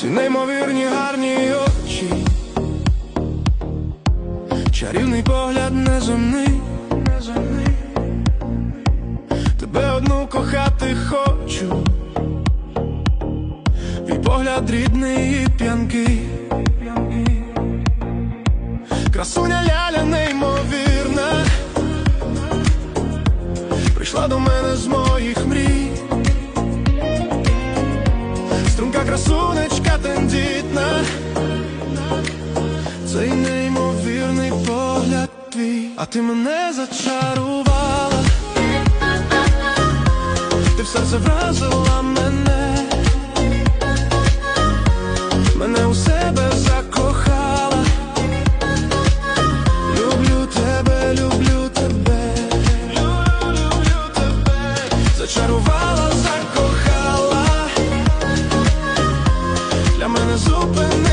ці неймовірні гарні очі, чарівний погляд неземний, неземний. Тебе одну кохати хочу, твій погляд рідний і п'янкий, красуня ляля неймовірна, прийшла до мене з моїх цей неймовірний погляд твій, а ти мене зачарувала, ти в серце мене, мене у себе закохала. Люблю тебе, люблю тебе, люблю, тебе, зачарувала, закохала. Для мене зупини